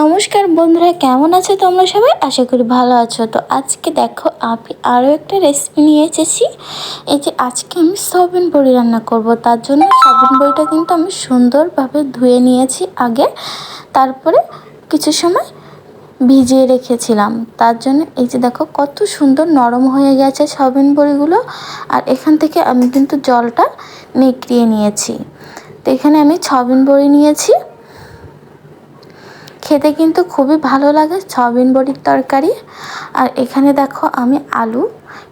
নমস্কার বন্ধুরা, কেমন আছো তোমরা সবাই? আশা করি ভালো আছো। তো আজকে দেখো, আমি আরও একটা রেসিপি নিয়ে এসেছি। এই যে আজকে আমি সবিন বড়ি রান্না করব। তার জন্য সবিন বড়িটা কিন্তু আমি সুন্দরভাবে ধুয়ে নিয়েছি আগে। তারপরে কিছু সময় ভিজিয়ে রেখেছিলাম। তার জন্য এই যে দেখো, কত সুন্দর নরম হয়ে গেছে সবিন বড়িগুলো। আর এখান থেকে আমি কিন্তু জলটা নিকড়িয়ে নিয়েছি। তো এখানে আমি ছবিন বড়ি নিয়েছি। খেতে কিন্তু খুবই ভালো লাগে, সয়াবিন বড়ির তরকারি। আর এখানে দেখো আমি আলু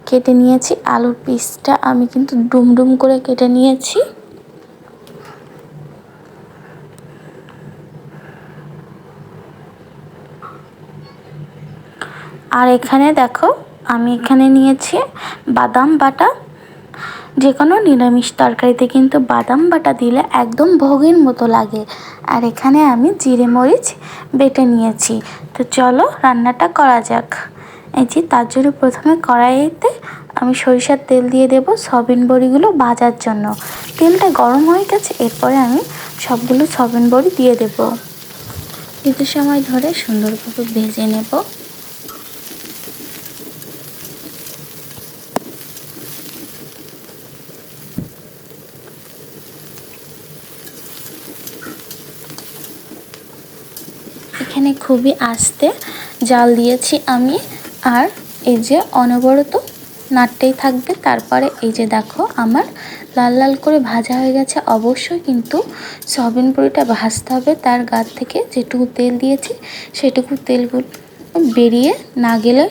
কেটে নিয়েছি, আলুর পিসটা আমি কিন্তু ডুম ডুম করে কেটে নিয়েছি। আর এখানে দেখো আমি এখানে নিয়েছি বাদাম বাটা যে কোনো নিরামিষ তরকারিতে কিন্তু বাদাম বাটা দিলে একদম ভোগের মতো লাগে। আর এখানে আমি জিরে মরিচ বেটে নিয়েছি। তো চলো রান্নাটা করা যাক। এই যে তার জন্য প্রথমে কড়াইতে আমি সরিষার তেল দিয়ে দেব সবিন বড়িগুলো ভাজার জন্য। তেলটা গরম হয়ে গেছে, এরপরে আমি সবগুলো সবিন বড়ি দিয়ে দেব। কিছু সময় ধরে সুন্দরভাবে ভেজে নেব। এখানে খুবই আস্তে জাল দিয়েছি আমি। আর এই যে অনবরত নাড়তেই থাকবে। তারপরে এই যে দেখো, আমার লাল লাল করে ভাজা হয়ে গেছে। অবশ্যই কিন্তু সয়াবিন পুরিটা ভাজতে হবে। তার গা থেকে যেটুকু তেল দিয়েছি, সেটুকু তেলগুলো বেরিয়ে না গেলে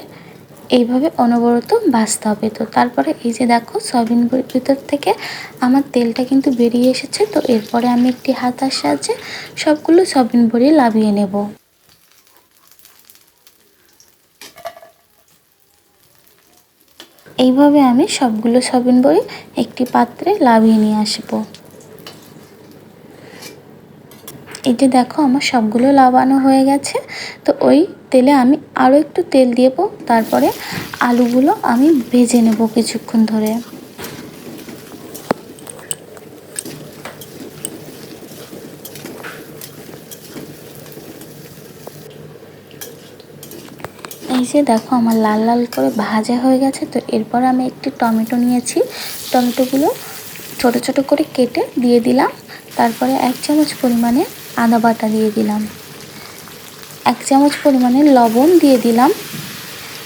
এইভাবে অনবরত ভাজতে হবে। তো তারপরে এই যে দেখো, সয়াবিন ভিতর থেকে আমার তেলটা কিন্তু বেরিয়ে এসেছে। তো এরপরে আমি একটি হাতার সাহায্যে সবগুলো সয়াবিন বড়ি লাভিয়ে নেব। এইভাবে আমি সবগুলো সবিন বই একটি পাত্রে লাভিয়ে নিয়ে আসব। এই যে দেখো আমার সবগুলো লাভানো হয়ে গেছে। তো ওই তেলে আমি আরও একটু তেল দিয়ে তারপরে আলুগুলো আমি ভেজে নেব কিছুক্ষণ ধরে। এই যে দেখো আমার লাল লাল করে ভাজা হয়ে গেছে, তো এরপর আমি একটি টমেটো নিয়েছি। টমেটোগুলো ছোট ছোট করে কেটে দিয়ে দিলাম। তারপরে এক চামচ পরিমাণে আদা বাটা দিয়ে দিলাম। এক চামচ পরিমাণে লবণ দিয়ে দিলাম।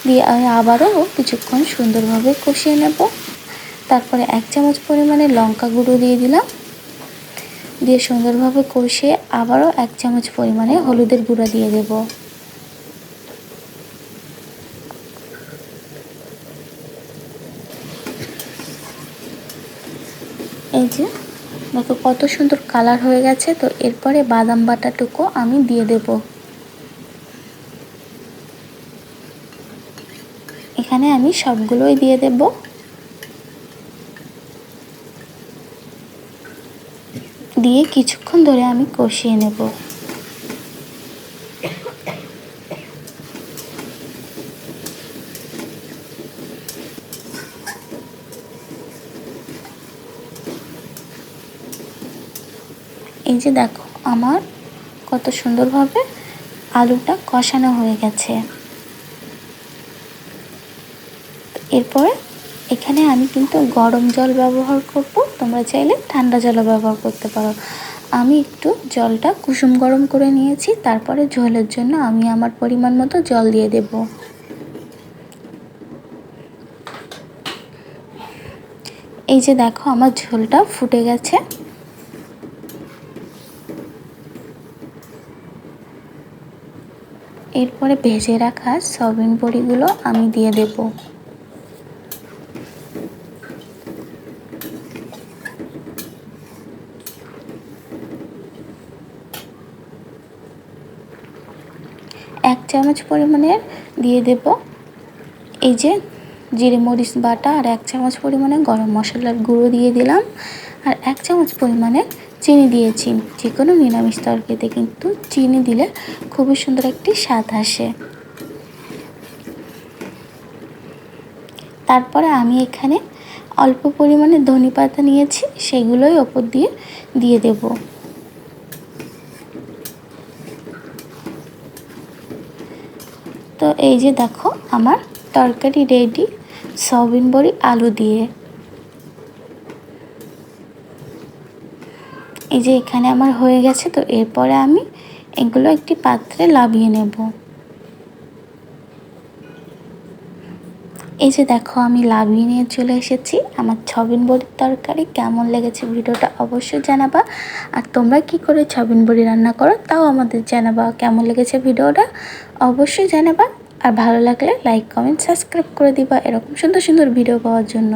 দিয়ে আমি আবারও কিছুক্ষণ সুন্দরভাবে কষিয়ে নেব। তারপরে এক চামচ পরিমাণে লঙ্কা গুঁড়ো দিয়ে দিলাম। দিয়ে সুন্দরভাবে কষিয়ে আবারও এক চামচ পরিমাণে হলুদের গুঁড়ো দিয়ে দেবো। যে দেখো কত সুন্দর কালার হয়ে গেছে, তো এরপরে বাদাম বাটাটুকু আমি দিয়ে দেব। এখানে আমি সবগুলোই দিয়ে দেব। দিয়ে কিছুক্ষণ ধরে আমি কষিয়ে নেব। এই যে দেখো, আমার কত সুন্দরভাবে আলুটা কষানো হয়ে গেছে। এরপরে এখানে আমি কিন্তু গরম জল ব্যবহার করব, তোমরা চাইলে ঠান্ডা জলও ব্যবহার করতে পারো। আমি একটু জলটা কুসুম গরম করে নিয়েছি, তারপরে ঝোলের জন্য আমি আমার পরিমাণ মতো জল দিয়ে দেব। এই যে দেখো, আমার ঝোলটা ফুটে গেছে। এরপরে ভেজে রাখা সয়াবিন বড়িগুলো আমি দিয়ে দেব। এক চামচ পরিমাণের দিয়ে দেব। এই যে জিরে মরিচ বাটা আর এক চামচ পরিমাণে গরম মশলার গুঁড়ো দিয়ে দিলাম। আর এক চামচ পরিমাণে চিনি দিয়েছি। যে কোনো নিরামিষ তরকারিতে কিন্তু চিনি দিলে খুবই সুন্দর একটি স্বাদ আসে। তারপরে আমি এখানে অল্প পরিমাণে ধনে পাতা নিয়েছি, সেগুলোই ওপর দিয়ে দিয়ে দেব। তো এই যে দেখো, আমার তরকারি রেডি সয়াবিন বড়ি, আলু দিয়ে। এই যে এখানে আমার হয়ে গেছে, তো এরপরে আমি এগুলো একটি পাত্রে লাভিয়ে নেব। এই যে দেখো, আমি লাভিয়ে নিয়ে চলে এসেছি। আমার ছবিন বড়ির তরকারি কেমন লেগেছে ভিডিওটা অবশ্যই জানাবা। আর তোমরা কি করে ছবিন বড়ি রান্না করো তাও আমাদের জানাবা কেমন লেগেছে ভিডিওটা অবশ্যই জানাবা। আর ভালো লাগলে লাইক কমেন্ট সাবস্ক্রাইব করে দিবা এরকম সুন্দর সুন্দর ভিডিও পাওয়ার জন্য।